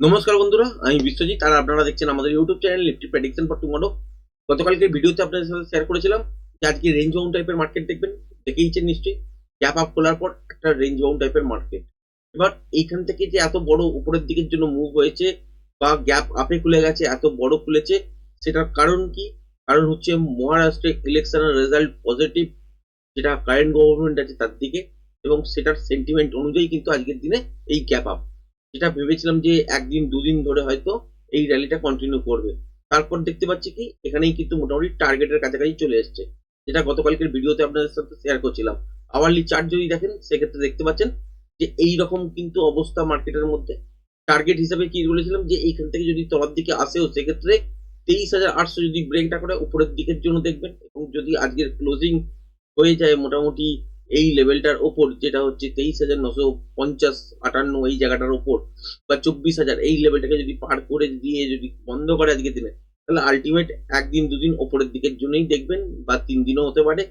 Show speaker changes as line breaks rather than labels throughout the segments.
নমস্কার বন্ধুরা, আমি বিশ্বজিৎ, আর আপনারা দেখছেন আমাদের YouTube channel Nifty prediction for tomorrow গতকালকে ভিডিওতে আপনাদের সাথে শেয়ার করেছিলাম যে আজকে রেঞ্জ বাউন্ড টাইপের মার্কেট দেখবেন দেখেইছেন নিশ্চয়ই। গ্যাপ আপ খোলার পর একটা রেঞ্জ বাউন্ড টাইপের মার্কেট এবার এইখান থেকে যে এত বড় উপরের দিকের জন্য মুভ হয়েছে বা গ্যাপ আপে খুলে গেছে, এত বড় খুলেছে, সেটার কারণ কি? কারণ হচ্ছে মহারাষ্ট্রে ইলেকশনের রেজাল্ট পজিটিভ যেটা কারেন্ট গভর্নমেন্ট আছে তার দিকে, এবং সেটার সেন্টিমেন্ট অনুযায়ী কিন্তু আজকের দিনে এই গ্যাপ আপ যেটা ভেবেছিলাম যে একদিন, দুদিন ধরে হয়তো এই র্যালিটা কন্টিনিউ করবে। তারপর দেখতে পাচ্ছি কি, এখানেই কিন্তু মোটামুটি টার্গেটের কাছাকাছি চলে এসছে। যেটা গতকালকের ভিডিওতে আপনাদের সাথে শেয়ার করছিলাম। আওয়ারলি চার্ট যদি দেখেন, সেক্ষেত্রে দেখতে পাচ্ছেন যে এই রকম কিন্তু অবস্থা মার্কেটের মধ্যে। টার্গেট হিসাবে কি বলেছিলাম যে এইখান থেকে যদি তলার দিকে আসেও, সেক্ষেত্রে তেইশ হাজার আটশো যদি ব্রেকটা করে, উপরের দিকের জন্য দেখবেন। এবং যদি আজকের ক্লোজিং হয়ে যায় মোটামুটি এই লেভেলটার ওপর, যেটা হচ্ছে তেইশ হাজার নশো পঞ্চাশ, আটান্ন, এই জায়গাটার ওপর, বা চব্বিশ হাজার, এই লেভেলটাকে যদি পার করে দিয়ে যদি বন্ধ করে আজকে দিনে, তাহলে আলটিমেট একদিন, দুদিন ওপরের দিকের জন্যই দেখবেন, বা তিন দিনও হতে পারে।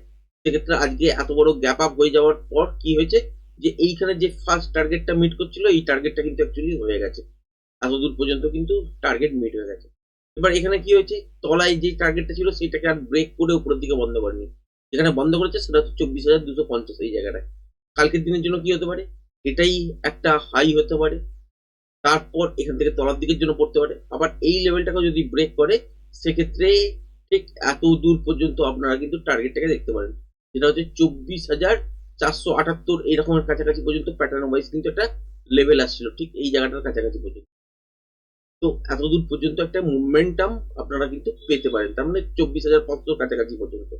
সেক্ষেত্রে আজকে এত বড় গ্যাপ আপ হয়ে যাওয়ার পর কি হয়েছে? যে এইখানে যে ফার্স্ট টার্গেটটা মিট করছিল, এই টার্গেটটা কিন্তু অ্যাকচুয়ালি হয়ে গেছে। এত দূর পর্যন্ত কিন্তু টার্গেট মিট হয়ে গেছে। এবার এখানে কি হয়েছে? তলায় যে টার্গেটটা ছিল, সেটাকে আর ব্রেক করে উপরের দিকে বন্ধ করেনি। যেখানে বন্ধ করেছে সেটা হচ্ছে চব্বিশ হাজার দুশো পঞ্চাশ এই জায়গাটায়। কালকের দিনের জন্য কি হতে পারে? এটাই একটা হাই হতে পারে। তারপর এখান থেকে তলার দিকের জন্য পড়তে পারে। আবার এই লেভেলটাকে যদি ব্রেক করে, সেক্ষেত্রে ঠিক এত দূর পর্যন্ত আপনারা কিন্তু টার্গেটটাকে দেখতে পারেন। যেটা হচ্ছে চব্বিশ হাজার চারশো আটাত্তর এরকমের কাছাকাছি পর্যন্ত প্যাটার্ন ওয়াইজ কিন্তু একটা লেভেল আসছিল, ঠিক এই জায়গাটার কাছাকাছি পর্যন্ত। তো এত দূর পর্যন্ত একটা মুভমেন্টাম আপনারা কিন্তু পেতে পারেন। তার মানে চব্বিশ হাজার পাঁচশোর কাছাকাছি পর্যন্ত।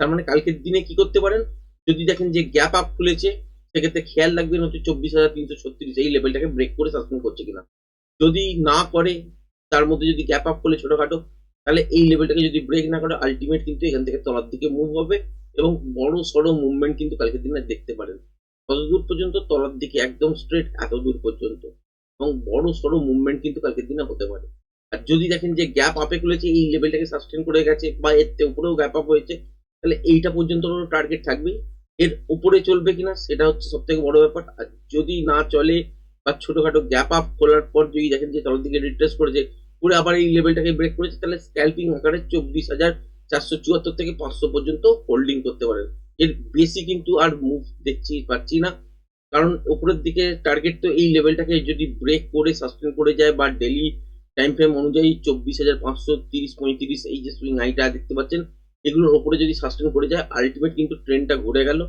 তার মানে কালকের দিনে কি করতে পারেন? যদি দেখেন যে গ্যাপ আপ খুলেছে, সেক্ষেত্রে খেয়াল রাখবেন হচ্ছে চব্বিশ হাজার তিনশো ছত্রিশ, এই লেভেলটাকে ব্রেক করে সাসপেন্ড করছে কিনা। যদি না করে, তার মধ্যে যদি গ্যাপ আপ করলে ছোটখাটো, তাহলে এই লেভেলটাকে যদি ব্রেক না করে আলটিমেট কিন্তু এখান থেকে তলার দিকে মুভ হবে এবং বড় সড়ো মুভমেন্ট কিন্তু কালকের দিনে দেখতে পারেন। কত দূর পর্যন্ত? তলার দিকে, একদম স্ট্রেট এত দূর পর্যন্ত। এবং বড় সড়ো মুভমেন্ট কিন্তু কালকের দিনে হতে পারে। আর যদি দেখেন যে গ্যাপ আপে খুলেছে, এই লেভেলটাকে সাস্টেন করে গেছে বা এর থেকে উপরেও গ্যাপ আপ হয়েছে তাহলে এইটা পর্যন্ত টার্গেট থাকবেই। এর উপরে চলবে কিনা সেটা হচ্ছে সব থেকে বড় ব্যাপার। আর যদি না চলে বা ছোটখাটো গ্যাপ আপ খোলার পর যদি দেখেন যে তলার দিকে রিট্রেস করেছে করে আবার এই লেভেলটাকে ব্রেক করেছে, তাহলে স্ক্যাল্পিং আকারে চব্বিশ হাজার চারশো চুয়াত্তর থেকে পাঁচশো পর্যন্ত হোল্ডিং করতে পারেন। এর বেশি কিন্তু আর মুভ দেখছি পাচ্ছি না। কারণ উপরের দিকে টার্গেট তো এই লেভেলটাকে যদি ব্রেক করে সাসপেন্ড করে যায় বা ডেলি টাইম ফ্রেম অনুযায়ী চব্বিশ হাজার পাঁচশো তিরিশ পঁয়ত্রিশ এই যে সুইং আইটা দেখতে পাচ্ছেন এগুলোর ওপরে যদি সাস্টেন করে যায় আলটিমেট কিন্তু ট্রেনটা ঘুরে গেল।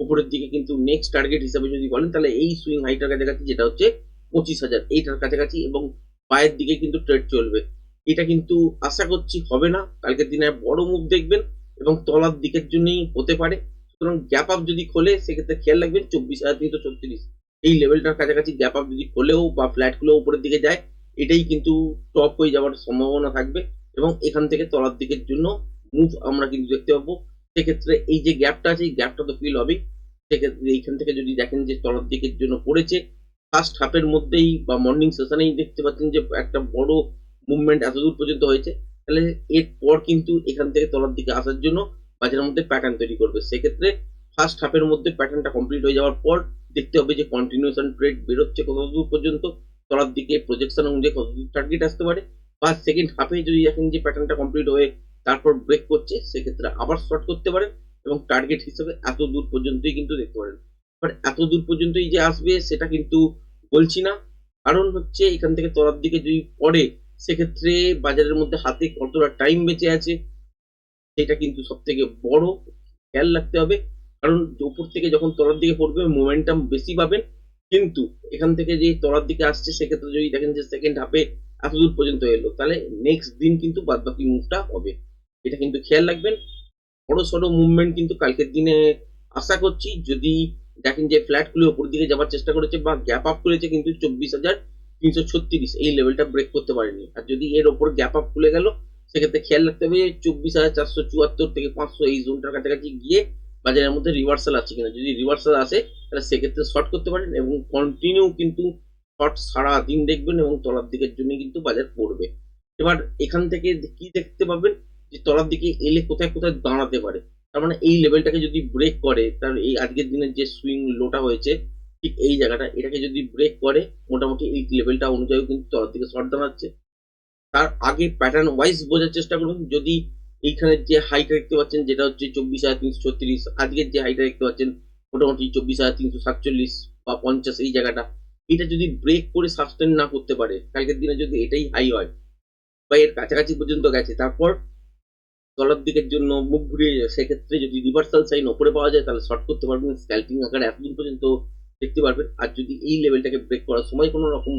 উপরের দিকে কিন্তু নেক্সট টার্গেট হিসাবে যদি বলেন, তাহলে এই সুইং হাইটার কাছাকাছি যেটা হচ্ছে পঁচিশ হাজার, এইটার কাছাকাছি এবং পায়ের দিকে কিন্তু ট্রেড চলবে। এটা কিন্তু আশা করছি হবে না। কালকের দিনে বড় মুভ দেখবেন এবং তলার দিকের জন্যই হতে পারে। সুতরাং গ্যাপ আপ যদি খোলে, সেক্ষেত্রে খেয়াল রাখবেন চব্বিশ হাজার তিনশো ছত্রিশ। এই লেভেলটার কাছাকাছি গ্যাপ আপ যদি খোলেও বা ফ্ল্যাট খুলেও উপরের দিকে যায়, এটাই কিন্তু টপ হয়ে যাওয়ার সম্ভাবনা থাকবে এবং এখান থেকে তলার দিকের জন্য মুভ আমরা কিন্তু দেখতে পাবো। সেক্ষেত্রে এই যে গ্যাপটা আছে, এই গ্যাপটা তো ফিল হবেই। সেক্ষেত্রে এইখান থেকে যদি দেখেন যে তলার দিকের জন্য পড়েছে ফার্স্ট হাফের মধ্যেই বা মর্নিং সেশনেই দেখতে পাচ্ছেন যে একটা বড় মুভমেন্ট এত দূর পর্যন্ত হয়েছে। তাহলে এরপর কিন্তু এখান থেকে তলার দিকে আসার জন্য বাজারের মধ্যে প্যাটার্ন তৈরি করবে। সেক্ষেত্রে ফার্স্ট হাফের মধ্যে প্যাটার্নটা কমপ্লিট হয়ে যাওয়ার পর দেখতে হবে যে কন্টিনিউশন ট্রেড বেরোচ্ছে কত দূর পর্যন্ত, তলার দিকে প্রজেকশন অনুযায়ী কত দূর টার্গেট আসতে পারে। বা সেকেন্ড হাফে যদি দেখেন যে প্যাটার্নটা কমপ্লিট হয়ে তারপর ব্রেক করছে, সেক্ষেত্রে আবার শর্ট করতে পারেন এবং টার্গেট হিসেবে এত দূর পর্যন্তই কিন্তু দেখতে পারেন। বাট এত দূর পর্যন্তই যে আসবে, সেটা কিন্তু বলছি না। কারণ হচ্ছে এখান থেকে তলার দিকে যদি পড়ে, সেক্ষেত্রে বাজারের মধ্যে হাতে কতটা টাইম বেঁচে আছে, সেটা কিন্তু সব থেকে বড় খেয়াল রাখতে হবে। কারণ উপর থেকে যখন তলার দিকে পড়বে মোমেন্টাম বেশি পাবেন। কিন্তু এখান থেকে যে তলার দিকে আসছে, সেক্ষেত্রে যদি দেখেন যে সেকেন্ড হাফে এত দূর পর্যন্ত এলো, তাহলে নেক্সট দিন কিন্তু বাদ বাকি মুভটা হবে। এটা কিন্তু খেয়াল রাখবেন। বড় সড়ো মুভমেন্ট কিন্তু কালকের দিনে আশা করছি যদি দেখেন যে ফ্ল্যাট খুলে ওপর দিকে যাওয়ার চেষ্টা করেছে বা গ্যাপ আপ করেছে কিন্তু চব্বিশ হাজার তিনশো ছত্রিশ, এই লেভেলটা ব্রেক করতে পারেনি। আর যদি এর ওপর গ্যাপ আপ খুলে গেল, সেক্ষেত্রে খেয়াল রাখতে হবে চব্বিশ হাজার চারশো চুয়াত্তর থেকে পাঁচশো এই জোনটার কাছাকাছি গিয়ে বাজারের মধ্যে রিভার্সাল আছে কিনা। যদি রিভার্সাল আসে, তাহলে সেক্ষেত্রে শর্ট করতে পারেন এবং কন্টিনিউ কিন্তু শর্ট সারা দিন দেখবেন এবং তলার দিকের জন্য কিন্তু বাজার পড়বে। এবার এখান থেকে কি দেখতে পাবেন? যে তলার দিকে এলে কোথায় কোথায় দাঁড়াতে পারে। তার মানে এই লেভেলটাকে যদি ব্রেক করে, তার এই আজকের দিনের যে সুইং লোটা হয়েছে, ঠিক এই জায়গাটা, এটাকে যদি ব্রেক করে, মোটামুটি এই লেভেলটা অনুযায়ী কিন্তু তলার দিকে শর্ট দাঁড়াচ্ছে। তার আগে প্যাটার্ন ওয়াইজ বোঝার চেষ্টা করুন, যদি এইখানে যে হাইটা দেখতে পাচ্ছেন, যেটা হচ্ছে চব্বিশ হাজার তিনশো ছত্রিশ, আজকের যে হাইটা দেখতে পাচ্ছেন, মোটামুটি চব্বিশ হাজার তিনশো সাতচল্লিশ বা পঞ্চাশ, এই জায়গাটা, এটা যদি ব্রেক করে সাস্টেন না করতে পারে, কালকের দিনে যদি এটাই হাই হয়, বা এর কাছাকাছি পর্যন্ত গেছে, তারপর তলার দিকের জন্য মুখ ঘুরিয়ে যায়। সেক্ষেত্রে যদি রিভার্সাল সাইন ওপরে পাওয়া যায়, তাহলে শর্ট করতে পারবেন। স্ক্যাল্পিং আকারে এতদিন পর্যন্ত দেখতে পারবেন। আর যদি এই লেভেলটাকে ব্রেক করার সময় কোনো রকম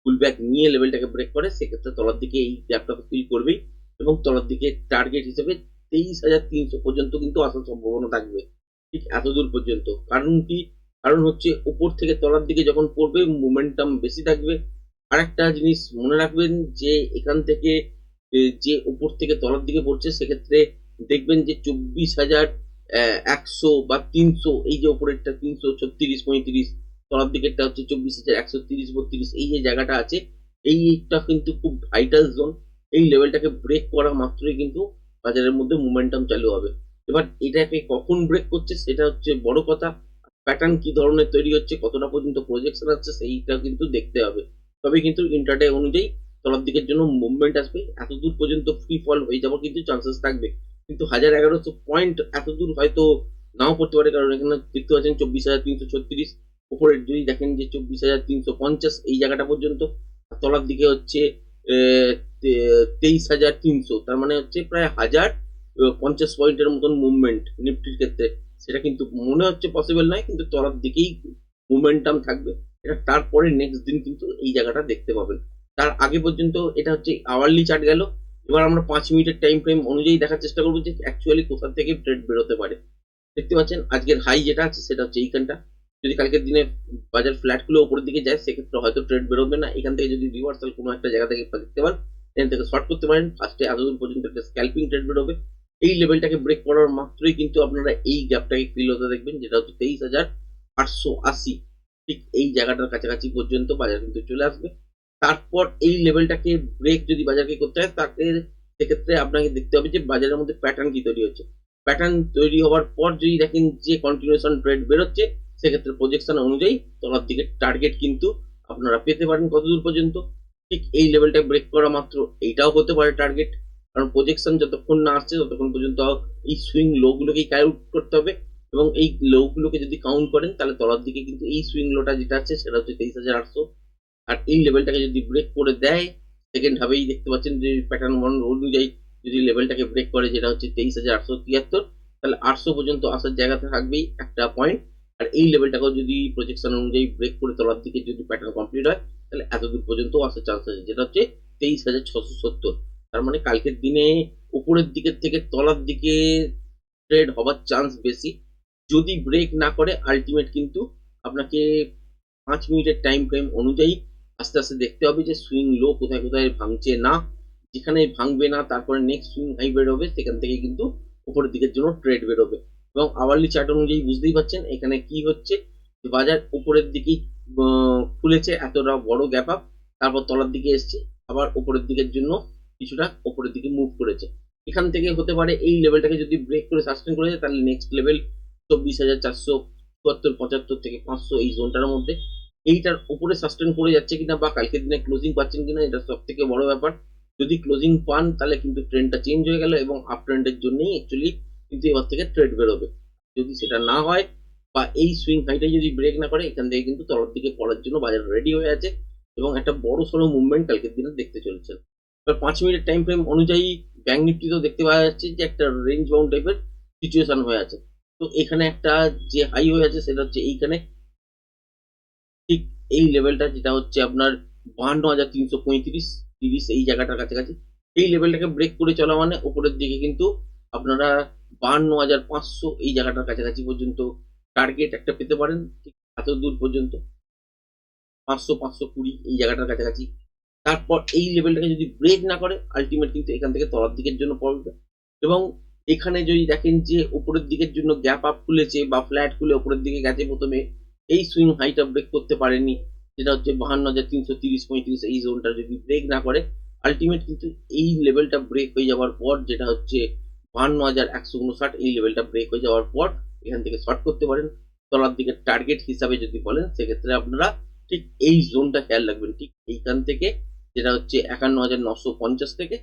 ফুল ব্যাক নিয়ে লেভেলটাকে ব্রেক করে, সেক্ষেত্রে তলার দিকে এই গ্যাপটা ফিল করবেই এবং তলার দিকে টার্গেট হিসেবে তেইশ হাজার তিনশো পর্যন্ত কিন্তু আসার সম্ভাবনা থাকবে। ঠিক এত দূর পর্যন্ত। কারণ কি? কারণ হচ্ছে উপর থেকে তলার দিকে যখন পড়বে মোমেন্টাম বেশি থাকবে। আর একটা জিনিস মনে রাখবেন যে এখান থেকে যে উপর থেকে তলার দিকে পড়ছে, সেক্ষেত্রে দেখবেন যে চব্বিশ হাজার একশো বা তিনশো, এই যে উপরেরটা তিনশো ছত্রিশ, পঁয়ত্রিশ, তলার দিকেরটা হচ্ছে চব্বিশ হাজার, একশো তিরিশ, বত্রিশ, এই যে জায়গাটা আছে, এইটা কিন্তু খুব ভাইটাল জোন এই লেভেলটাকে ব্রেক করা মাত্রই কিন্তু বাজারের মধ্যে মোমেন্টাম চালু হবে। এবার এটাকে কখন ব্রেক করছে, সেটা হচ্ছে বড় কথা প্যাটার্ন কি ধরনের তৈরি হচ্ছে, কতটা পর্যন্ত প্রজেকশন আসছে, সেইটা কিন্তু দেখতে হবে। তবে কিন্তু ইন্টারডে অনুযায়ী তলার দিকের জন্য মুভমেন্ট আসবে এত দূর পর্যন্ত ফ্রি ফল হয়ে যাওয়ার কিন্তু চান্সেস থাকবে। কিন্তু হাজার এগারোশো পয়েন্ট এত দূর হয়তো নাও পড়তে পারে, কারণ এখানে দেখতে পাচ্ছেন চব্বিশ হাজার তিনশো ছত্রিশ। উপরে যদি দেখেন যে চব্বিশ হাজার তিনশো পঞ্চাশ এই জায়গাটা পর্যন্ত তলার দিকে হচ্ছে তেইশ হাজার তিনশো। তার মানে হচ্ছে প্রায় হাজার পঞ্চাশ পয়েন্টের মতন মুভমেন্ট নিফটির ক্ষেত্রে। সেটা কিন্তু মনে হচ্ছে পসিবল নয়, কিন্তু তলার দিকেই মোমেন্টাম থাকবে। এটা তারপরে নেক্সট দিন কিন্তু এই জায়গাটা দেখতে পাবেন। তার আগে পর্যন্ত এটা হচ্ছে আওয়ারলি চার্ট গেল। এবার আমরা পাঁচ মিনিটের টাইম ফ্রেম অনুযায়ী দেখার চেষ্টা করব যে অ্যাকচুয়ালি কোথা থেকে ট্রেড বেরোতে পারে। দেখতে পাচ্ছেন, আজকের হাই যেটা আছে সেটা হচ্ছে এইখানটা। যদি কালকের দিনে বাজার ফ্ল্যাটগুলো উপরের দিকে যায়, সেক্ষেত্রে হয়তো ট্রেড বেরোবে না। এখান থেকে যদি রিভার্সাল কোনো একটা জায়গা থেকে দেখতে পান এখান থেকে শর্ট করতে পারেন। ফার্স্টে এতদূর পর্যন্ত একটা স্ক্যাল্পিং ট্রেড বেরোবে। এই লেভেলটাকে ব্রেক করার মাত্রই কিন্তু আপনারা এই গ্যাপটাকে ফিল হতে দেখবেন, যেটা হচ্ছে তেইশ হাজার আটশো আশি। ঠিক এই জায়গাটার কাছাকাছি পর্যন্ত বাজার কিন্তু চলে আসবে। তারপর এই লেভেলটাকে ব্রেক যদি বাজারকে করতে হয়, তাকে সেক্ষেত্রে আপনাকে দেখতে হবে যে বাজারের মধ্যে প্যাটার্ন কি তৈরি হচ্ছে। প্যাটার্ন তৈরি হওয়ার পর যদি দেখেন যে কন্টিনিউশন ট্রেড বেরোচ্ছে, সেক্ষেত্রে প্রজেকশন অনুযায়ী তলার দিকে টার্গেট কিন্তু আপনারা পেতে পারেন কতদূর পর্যন্ত। ঠিক এই লেভেলটা ব্রেক করা মাত্র এইটাও হতে পারে টার্গেট কারণ প্রজেকশন যতক্ষণ না আসছে, ততক্ষণ পর্যন্ত এই সুইং লো গুলোকেই কাউন্ট করতে হবে। এবং এই লো গুলোকে যদি কাউন্ট করেন, তাহলে তলার দিকে কিন্তু এই সুইং লোটা যেটা আছে, সেটা হচ্ছে তেইশ হাজার আটশো। আর এই লেভেলটাকে যদি ব্রেক করে দেয় সেকেন্ড হাবেই দেখতে পাচ্ছেন যে প্যাটার্ন ওয়ান অনুযায়ী যদি লেভেলটাকে ব্রেক করে, যেটা হচ্ছে তেইশ হাজার আটশো তিয়াত্তর, তাহলে আটশো পর্যন্ত আসার জায়গাতে থাকবেই একটা পয়েন্ট আর এই লেভেলটাকেও যদি প্রজেকশন অনুযায়ী ব্রেক করে তলার দিকে যদি প্যাটার্ন কমপ্লিট হয়, তাহলে এত দূর পর্যন্ত আসার চান্স আছে, যেটা হচ্ছে তেইশ হাজার ছশো সত্তর। তার মানে কালকের দিনে উপরের দিকের থেকে তলার দিকে ট্রেড হবার চান্স বেশি। যদি ব্রেক না করে আলটিমেট কিন্তু আপনাকে পাঁচ মিনিটের টাইম ফ্রেম অনুযায়ী আস্তে আস্তে দেখতে হবে যে সুইং লো কোথায় কোথায় ভাঙছে না। যেখানে ভাঙবে না, তারপরে নেক্সট সুইং হাই বেরোবে, সেখান থেকে কিন্তু উপরের দিকের জন্য ট্রেড বেরোবে। এবং আওয়ারলি চার্ট অনুযায়ী বুঝতেই পারছেন এখানে কি হচ্ছে? বাজার উপরের দিকেই খুলেছে, এতটা বড় গ্যাপ আপ তারপর তলার দিকে এসছে, আবার উপরের দিকের জন্য কিছুটা উপরের দিকে মুভ করেছে। এখান থেকে হতে পারে এই লেভেলটাকে যদি ব্রেক করে সাস্টেন করে যায় তাহলে নেক্সট লেভেল চব্বিশ হাজার চারশো চুয়াত্তর পঁচাত্তর থেকে পাঁচশো এই জোনটার মধ্যে এইটার উপরে সাস্টেন করে যাচ্ছে কিনা বা কালকের দিনে ক্লোজিং পাচ্ছেন কিনা, এটা সব থেকে বড় ব্যাপার। যদি ক্লোজিং পান, তাহলে কিন্তু ট্রেন্ডটা চেঞ্জ হয়ে গেল এবং আপ ট্রেন্ডের জন্যই অ্যাকচুয়ালি কিন্তু এবার থেকে ট্রেড বেরোবে। যদি সেটা না হয় বা এই সুইং হাইটাই যদি ব্রেক না করে, এখান থেকে কিন্তু তলার দিকে পড়ার জন্য বাজার রেডি হয়ে আছে এবং একটা বড় সড়ো মুভমেন্ট কালকের দিনে দেখতে চলেছে। এবার পাঁচ মিনিট টাইম ফ্রেম অনুযায়ী ব্যাঙ্ক নিফটিতেও দেখতে পাওয়া যাচ্ছে যে একটা রেঞ্জ বাউন্ড টাইপের সিচুয়েশন হয়ে আছে। তো এখানে একটা যে হাই হয়ে আছে, সেটা হচ্ছে এইখানে এই লেভেলটা যেটা হচ্ছে আপনার বাহান্ন হাজার তিনশো পঁয়ত্রিশ, তিরিশ এই জায়গাটার কাছাকাছি এই লেভেলটাকে ব্রেক করে চলা মানে উপরের দিকে কিন্তু আপনারা বাহান্ন হাজার পাঁচশো এই জায়গাটার কাছাকাছি পর্যন্ত টার্গেট একটা পেতে পারেন এত দূর পর্যন্ত। পাঁচশো পাঁচশো কুড়ি এই জায়গাটার কাছাকাছি। তারপর এই লেভেলটাকে যদি ব্রেক না করে আলটিমেট কিন্তু এখান থেকে তলার দিকের জন্য পড়বে। এবং এখানে যদি দেখেন যে উপরের দিকের জন্য গ্যাপ আপ খুলেছে বা ফ্ল্যাট খুলে উপরের দিকে গেছে প্রথমে এই সুইং হাইটা ব্রেক করতে পারেনি। যেটা হচ্ছে বাহান্ন হাজার তিনশো তিরিশ, পঁয়ত্রিশ এই জোনটা যদি ব্রেক না করে আলটিমেট কিন্তু এই লেভেলটা ব্রেক হয়ে যাওয়ার পর যেটা হচ্ছে বাহান্ন হাজার একশো উনষাট এই লেভেলটা ব্রেক হয়ে যাওয়ার পর এখান থেকে শর্ট করতে পারেন। তলার দিকে টার্গেট হিসাবে যদি বলেন, সেক্ষেত্রে আপনারা ঠিক এই জোনটা খেয়াল রাখবেন। ঠিক এইখান থেকে যেটা হচ্ছে একান্ন হাজার নশো পঞ্চাশ থেকে,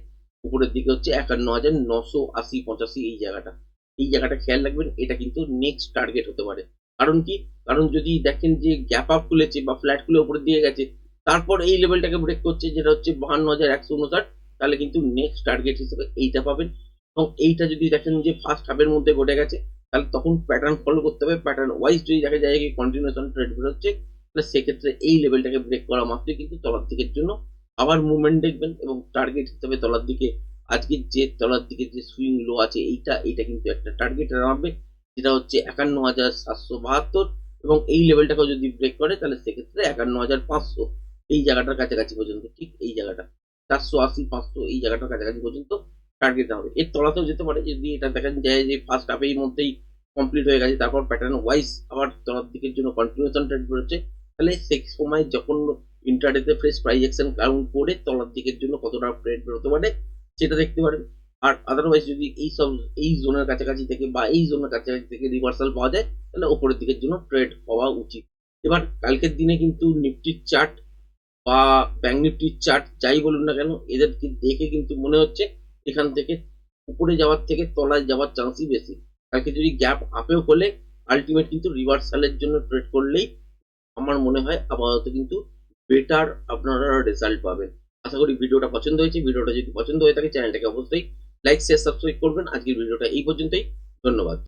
উপরের দিকে হচ্ছে একান্ন হাজার নশো আশি পঁচাশি এই জায়গাটা। এই জায়গাটা খেয়াল রাখবেন, এটা কিন্তু নেক্সট টার্গেট হতে পারে। কারণ কি? কারণ যদি দেখেন যে গ্যাপ আপ খুলেছে বা ফ্ল্যাট খুলে উপরে দিয়ে গেছে, তারপর এই লেভেলটাকে ব্রেক করছে যেটা হচ্ছে বাহান্ন হাজার একশো উনষাট, তাহলে কিন্তু নেক্সট টার্গেট হিসেবে এইটা পাবেন। এবং এইটা যদি দেখেন যে ফার্স্ট হাফের মধ্যে ঘটে গেছে, তাহলে তখন প্যাটার্ন ফলো করতে হবে। প্যাটার্ন ওয়াইজ যদি দেখা যায় কি কন্টিনিউশন ট্রেড বেরোচ্ছে, তাহলে সেক্ষেত্রে এই লেভেলটাকে ব্রেক করা মাত্রই কিন্তু তলার দিকের জন্য। আবার মুভমেন্ট দেখবেন এবং টার্গেট হিসেবে তলার দিকে, আজকে যে তলার দিকে যে সুইং লো আছে, এইটা এইটা কিন্তু একটা টার্গেট নামবে যেটা হচ্ছে একান্ন হাজার সাতশো বাহাত্তর। এবং এই লেভেলটাকেও যদি ব্রেক করে, তাহলে সেক্ষেত্রে একান্ন হাজার পাঁচশো এই জায়গাটার কাছাকাছি পর্যন্ত, ঠিক এই জায়গাটা। চারশো আশি পাঁচশো এই জায়গাটার কাছাকাছি পর্যন্ত টার্গেট হবে। এর তলাতেও যেতে পারে, যদি এটা দেখা যায় যে ফার্স্ট হাফের মধ্যেই কমপ্লিট হয়ে গেছে, তারপর প্যাটার্ন ওয়াইজ আবার তলার দিকের জন্য কন্টিনিউশন ট্রেড বেরোচ্ছে, তাহলে সেই সময় যখন ইন্টারডেতে ফ্রেশ প্রাইস অ্যাকশন কাউন্ট করে তলার দিকের জন্য কতটা ট্রেড বেরোতে পারে, সেটা দেখতে পারেন। আর আদারওয়াইজ যদি এই সব এই জোনের কাছাকাছি থেকে বা এই জোনের কাছাকাছি থেকে রিভার্সাল পাওয়া যায়, তাহলে ওপরের দিকের জন্য ট্রেড হওয়া উচিত। এবার কালকের দিনে কিন্তু নিফটির চার্ট বা ব্যাঙ্ক নিফটির চার্ট যাই বলুন না কেন এদেরকে দেখে কিন্তু মনে হচ্ছে এখান থেকে উপরে যাওয়ার থেকে তলায় যাওয়ার চান্সই বেশি। কালকে যদি গ্যাপ আপেও হলে আলটিমেট কিন্তু রিভার্সালের জন্য ট্রেড করলেই আমার মনে হয় আপাতত কিন্তু বেটার আপনারা রেজাল্ট পাবেন। আশা করি ভিডিওটা পছন্দ হয়েছে। ভিডিওটা যদি পছন্দ হয়ে থাকে চ্যানেলটাকে অবশ্যই লাইক শেয়ার সাবস্ক্রাইব করবেন। আজকের ভিডিওটা এই পর্যন্তই। ধন্যবাদ।